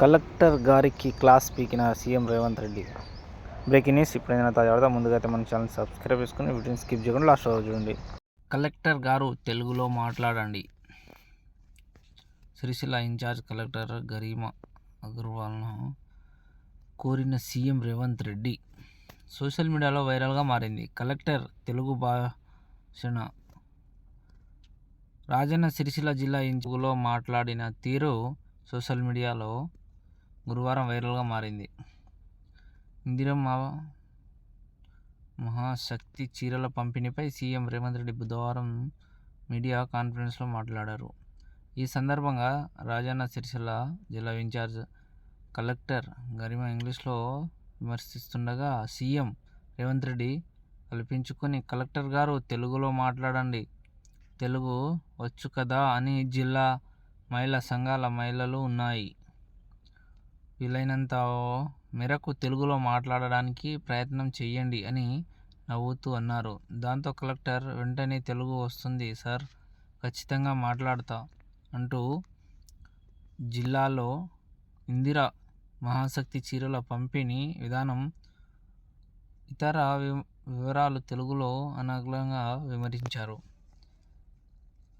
Collector గారికి class పీకిన CM Revanth Reddy. Breaking news ఇప్పుడైనా తాజా వార్త ముందుగా అయితే మన ఛానల్ సబ్స్క్రైబ్ చేసుకుని వీటిని స్కిప్ చేయకుండా లాస్ట్ వరకు చూడండి. కలెక్టర్ గారు తెలుగులో మాట్లాడండి. సిరిసిల్ల ఇన్ఛార్జ్ కలెక్టర్ గరీమా అగర్వాల్ను కోరిన సీఎం రేవంత్ రెడ్డి సోషల్ మీడియాలో వైరల్గా మారింది. కలెక్టర్ తెలుగు భాషణ రాజన్న సిరిసిల్ల జిల్లా ఇంచులో మాట్లాడిన తీరు సోషల్ మీడియాలో గురువారం వైరల్గా మారింది. ఇందిరమ్మ మహాశక్తి చీరల పంపిణీపై సీఎం రేవంత్ రెడ్డి బుధవారం మీడియా కాన్ఫరెన్స్లో మాట్లాడారు. ఈ సందర్భంగా రాజన్న సిరిసిల్ల జిల్లా ఇన్ఛార్జ్ కలెక్టర్ గరిమ ఇంగ్లీష్లో విమర్శిస్తుండగా సీఎం రేవంత్ రెడ్డి కల్పించుకొని కలెక్టర్ గారు తెలుగులో మాట్లాడండి. తెలుగు వచ్చు కదా అని జిల్లా మహిళా సంఘాల మహిళలు ఉన్నాయి. వీలైనంత మేరకు తెలుగులో మాట్లాడడానికి ప్రయత్నం చేయండి అని నవ్వుతూ అన్నారు. దాంతో కలెక్టర్ వెంటనే తెలుగు వస్తుంది సార్. ఖచ్చితంగా మాట్లాడతా అంటూ జిల్లాలో ఇందిరా మహాశక్తి చీరల పంపిణీ విధానం ఇతర వివరాలు తెలుగులో అనగ్లంగా వివరించారు.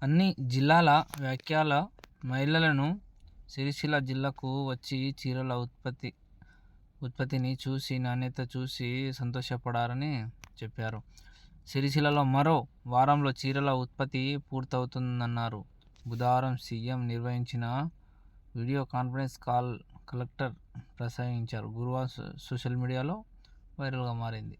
అన్ని జిల్లాల వ్యాఖ్యల మహిళలను సిరిసిల్ల జిల్లాకు వచ్చి చీరల ఉత్పత్తి ఉత్పత్తిని చూసి నాణ్యత చూసి సంతోషపడారని చెప్పారు. సిరిసిల్లలో మరో వారంలో చీరల ఉత్పత్తి పూర్తవుతుందన్నారు. బుధవారం సీఎం నిర్వహించిన వీడియో కాన్ఫరెన్స్ కాల్ కలెక్టర్ ప్రసంగించారు. గురువారం సోషల్ మీడియాలో వైరల్గా మారింది.